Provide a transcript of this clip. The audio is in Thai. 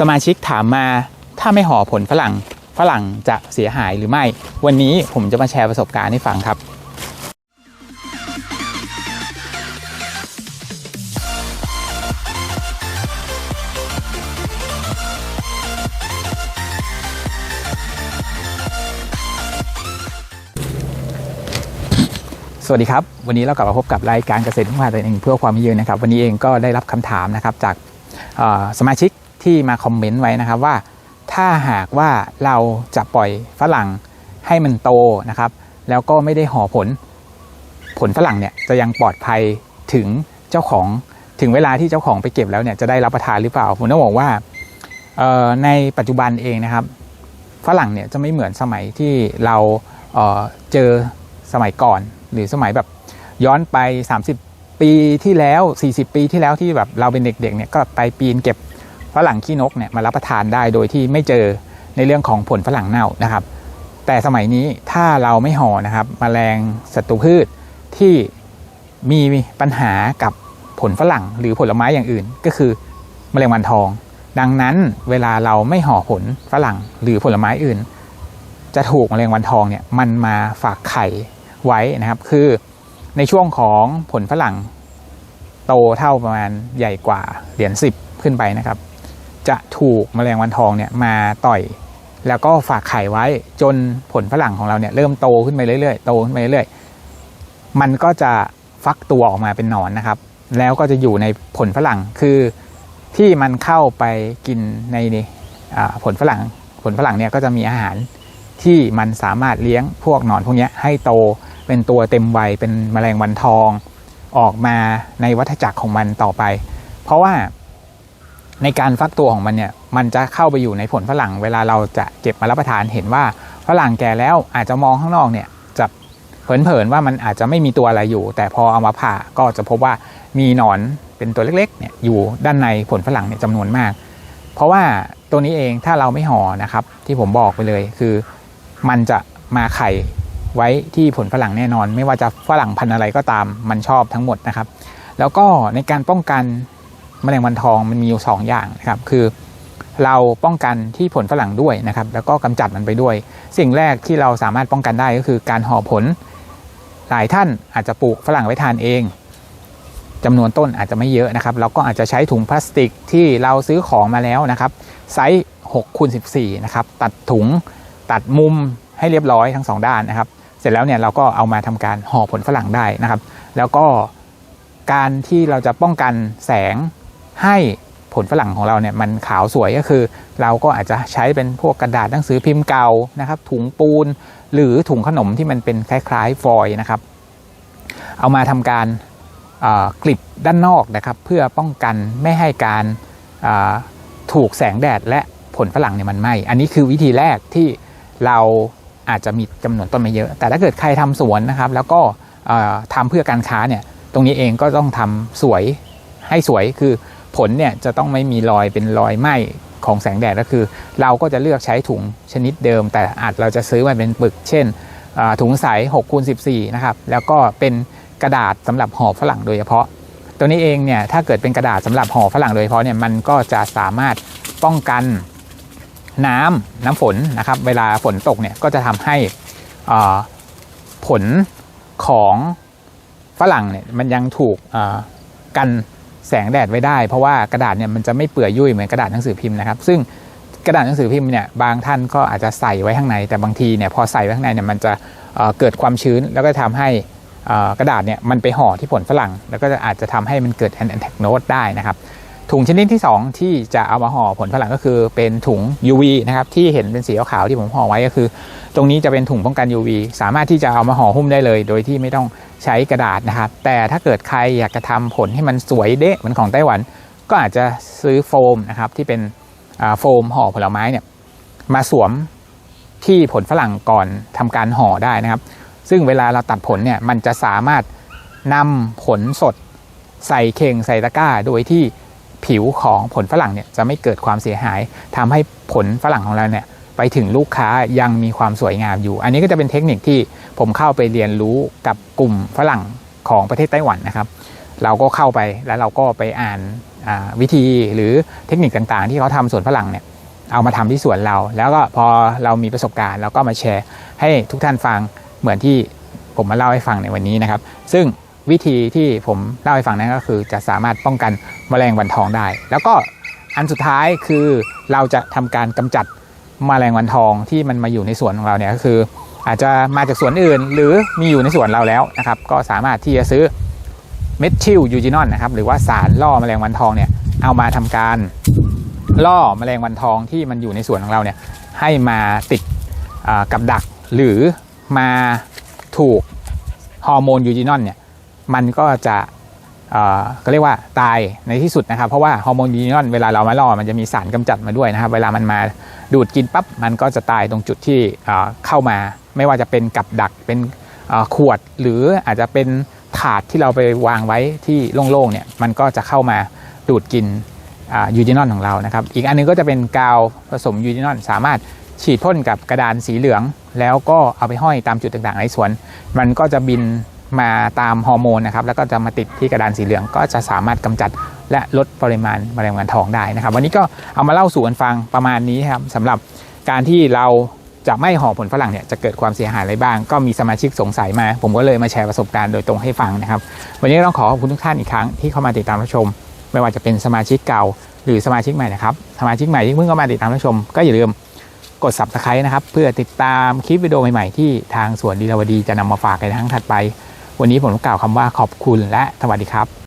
สมาชิกถามมาถ้าไม่ห่อผลฝรั่งฝรั่งจะเสียหายหรือไม่ วันนี้ผมจะมาแชร์ประสบการณ์ให้ฟังครับ สวัสดีครับ วันนี้เรากลับมาพบกับรายการเกษตรพึ่งพาตัวเองเพื่อความยั่งยืนนะครับ วันนี้เองก็ได้รับคำถามนะครับจากสมาชิก ที่มาคอมเมนต์ไว้นะครับว่า ถ้าหากว่าเราจะปล่อยฝรั่งให้มันโตนะครับ แล้วก็ไม่ได้ห่อผลผลฝรั่งเนี่ยจะยังปลอดภัยถึงเจ้าของถึงเวลาที่เจ้าของไปเก็บแล้วเนี่ยจะได้รับประทานหรือเปล่าผมต้องบอกว่าในปัจจุบันเองนะครับ ฝรั่งเนี่ยจะไม่เหมือนสมัยที่เราเเจอสมัยก่อน หรือสมัยแบบย้อนไป 30 ปีที่แล้ว 40 ปีที่แล้วที่แบบเราเป็นเด็กๆเนี่ยก็ไปปีนเก็บ ฝรั่งขี้นกเนี่ยมารับประทานได้โดยที่ไม่เจอในเรื่องของผลฝรั่งเน่านะครับ แต่สมัยนี้ถ้าเราไม่ห่อนะครับมแมลงศัตรูพืชที่มีปัญหากับผลฝรั่งหรือผลไม้อย่างอื่น ก็คือแมลงวันทอง ดังนั้นเวลาเราไม่ห่อผลฝรั่งหรือผลไม้อื่น จะถูกแมลงวันทองเนี่ยมันมาฝากไข่ไว้นะครับ คือในช่วงของผลฝรั่งโตเท่าประมาณใหญ่กว่าเหรียญสิบขึ้นไปนะครับ จะถูกแมลงวันทองเนี่ยมาต่อย แล้วก็ฝากไข่ไว้จนผลฝรั่งของเราเนี่ยเริ่มโตขึ้นไปเรื่อยๆโตขึ้นไปเรื่อยๆมันก็จะฟักตัวออกมาเป็นหนอนนะครับ แล้วก็จะอยู่ในผลฝรั่งคือที่มันเข้าไปกินในอ่ผลฝรั่ง ผลฝรั่งเนี่ยก็จะมีอาหารที่มันสามารถเลี้ยงพวกหนอนพวกนี้ให้โตเป็นตัวเต็มวัยเป็นแมลงวันทอง ออกมาในวัฏจักรของมันต่อไป เพราะว่า ในการฟักตัวของมันเนี่ยมันจะเข้าไปอยู่ในผลฝรั่ง เวลาเราจะเก็บมารับประทานเห็นว่าฝรั่งแก่แล้วอาจจะมองข้างนอกเนี่ยจะเผินๆว่ามันอาจจะไม่มีตัวอะไรอยู่ แต่พอเอามาผ่าก็จะพบว่ามีหนอนเป็นตัวเล็กๆเนี่ยอยู่ด้านในผลฝรั่งเนี่ยจำนวนมาก เพราะว่าตัวนี้เองถ้าเราไม่ห่อนะครับ ที่ผมบอกไปเลยคือมันจะมาไข่ไว้ที่ผลฝรั่งแน่นอน ไม่ว่าจะฝรั่งพันธุ์อะไรก็ตามมันชอบทั้งหมดนะครับ แล้วก็ในการป้องกัน แมลงวันทองมันมีอยู่ 2 อย่างนะครับ คือเราป้องกันที่ผลฝรั่งด้วยนะครับ แล้วก็กำจัดมันไปด้วย สิ่งแรกที่เราสามารถป้องกันได้ก็คือการห่อผล หลายท่านอาจจะปลูกฝรั่งไว้ทานเองจำนวนต้นอาจจะไม่เยอะนะครับ เราก็อาจจะใช้ถุงพลาสติกที่เราซื้อของมาแล้วนะครับ ไซส์6คูณ14นะครับ ตัดถุงตัดมุมให้เรียบร้อยทั้งสองด้านนะครับ เสร็จแล้วเนี่ยเราก็เอามาทำการห่อผลฝรั่งได้นะครับ แล้วก็การที่เราจะป้องกันแสง ให้ผลฝรั่งของเราเนี่ยมันขาวสวยก็คือ เราก็อาจจะใช้เป็นพวกกระดาษหนังสือพิมพ์เก่านะครับ ถุงปูนหรือถุงขนมที่มันเป็นคล้ายๆฟอยนะครับ เอามาทำการกลิบด้านนอกนะครับ เพื่อป้องกันไม่ให้การถูกแสงแดดและผลฝรั่งเนี่ยมันไหม้อันนี้คือวิธีแรกที่เราอาจจะมีจำนวนต้นไม่เยอะ แต่ถ้าเกิดใครทำสวนนะครับ แล้วก็เอ่อทำเพื่อการค้าเนี่ยตรงนี้เองก็ต้องทำสวยให้สวยคือ ผลเนี่ยจะต้องไม่มีรอยเป็นรอยไหม้ของแสงแดดก็คือ เราก็จะเลือกใช้ถุงชนิดเดิม แต่อาจเราจะซื้อมาเป็นปึก เช่นถุงใส6คูณ14 นะครับ แล้วก็เป็นกระดาษสำหรับห่อฝรั่งโดยเฉพาะ ตัวนี้เองเนี่ยถ้าเกิดเป็นกระดาษสำหรับห่อฝรั่งโดยเฉพาะเนี่ยมันก็จะสามารถป้องกันน้ำน้ำฝนนะครับ เวลาฝนตกเนี่ยก็จะทำให้ผลของฝรั่งเนี่ยมันยังถูกกัน แสงแดดไว้ได้ เพราะว่ากระดาษเนี่ยมันจะไม่เปื่อยยุ่ยเหมือนกระดาษหนังสือพิมพ์นะครับ ซึ่งกระดาษหนังสือพิมพ์เนี่ยบางท่านก็อาจจะใส่ไว้ข้างใน แต่บางทีเนี่ยพอใส่ไว้ข้างในเนี่ยมันจะเเกิดความชื้นแล้วก็ทำให้กระดาษเนี่ยมันไปห่อที่ผลฝรั่ง แล้วก็จะอาจจะทำให้มันเกิดแอนแอนแทกโนดได้นะครับ ถุงชนิดที่ 2 ที่จะเอามาห่อผลฝรั่งก็คือเป็นถุง UV นะครับที่เห็นเป็นสีขาวๆที่ผมห่อไว้ก็คือ ตรงนี้จะเป็นถุงป้องกัน UV สามารถที่จะเอามาห่อหุ้มได้เลย โดยที่ไม่ต้องใช้กระดาษนะครับ แต่ถ้าเกิดใครอยากจะทำผลให้มันสวยเดะเหมือนของไต้หวัน ก็อาจจะซื้อโฟมนะครับที่เป็นโฟมห่อผลไม้เนี่ยมาสวมที่ผลฝรั่งก่อนทำการห่อได้นะครับ ซึ่งเวลาเราตัดผลเนี่ยมันจะสามารถนำผลสดใส่เข่งใส่ตะกร้า โดยที่ ผิวของผลฝรั่งเนี่ยจะไม่เกิดความเสียหายทำให้ผลฝรั่งของเราเนี่ยไปถึงลูกค้ายังมีความสวยงามอยู่ อันนี้ก็จะเป็นเทคนิคที่ผมเข้าไปเรียนรู้กับกลุ่มฝรั่งของประเทศไต้หวันนะครับ เราก็เข้าไปแล้วเราก็ไปอ่านาวิธีหรือเทคนิคต่างๆ ที่เขาทำสวนฝรั่งเนี่ยเอามาทำที่สวนเรา แล้วก็พอเรามีประสบการณ์เราก็มาแชร์ให้ทุกท่านฟังเหมือนที่ผมมาเล่าให้ฟังในวันนี้นะครับ ซึ่ง วิธีที่ผมเล่าให้ฟังนั้นก็คือ จะสามารถป้องกันแมลงวันทองได้ แล้วก็อันสุดท้ายคือเราจะทำการกำจัดแมลงวันทองที่มันมาอยู่ในสวนของเราเนี่ยก็คือ อาจจะมาจากสวนอื่น หรือมีอยู่ในสวนเราแล้วนะครับ ก็สามารถที่จะซื้อเมทิลยูจินอนนะครับหรือว่าสารล่อแมลงวันทองเนี่ยเอามาทำการล่อแมลงวันทองที่มันอยู่ในสวนของเราเนี่ยให้มาติดกับดักหรือมาถูกฮอร์โมนยูจินอนเนี่ย มันก็จะเอ่อก็เรียกว่าตายในที่สุดนะครับ เพราะว่าฮอร์โมนยูจินอนเวลาเรามาล่อมันจะมีสารกำจัดมาด้วยนะครับ เวลามันมาดูดกินปั๊บมันก็จะตายตรงจุดที่เอ่อเข้ามา ไม่ว่าจะเป็นกับดักเป็นเอ่อขวด หรืออาจจะเป็นถาดที่เราไปวางไว้ที่โล่งๆเนี่ยมันก็จะเข้ามาดูดกินยูจินอนของเรานะครับ อีกอันนึงก็จะเป็นกาวผสมยูจินอนสามารถฉีดพ่นกับกระดานสีเหลือง แล้วก็เอาไปห้อยตามจุดต่างๆในสวน มันก็จะบิน มาตามฮอร์โมนนะครับแล้วก็จะมาติดที่กระดานสีเหลืองก็จะสามารถกำจัดและลดปริมาณแมลงวันทองได้นะครับ วันนี้ก็เอามาเล่าสู่กันฟังประมาณนี้ครับสำหรับการที่เราจะไม่ห่อผลฝรั่งเนี่ยจะเกิดความเสียหายอะไรบ้าง ก็มีสมาชิกสงสัยมา ผมก็เลยมาแชร์ประสบการณ์โดยตรงให้ฟังนะครับ วันนี้ต้องขอขอบคุณทุกท่านอีกครั้งที่เข้ามาติดตามรับชม ไม่ว่าจะเป็นสมาชิกเก่า หรือสมาชิกใหม่นะครับสมาชิกใหม่ที่เพิ่งเข้ามาติดตามรับชม ก็อย่าลืมกด subscribe นะครับเพื่อติดตามคลิปวิดีโอใหม่ๆที่ทางสวนดีลาวดีจะนำมาฝากในครั้งถัดไป วันนี้ผมต้องกล่าวคำว่าขอบคุณและสวัสดีครับ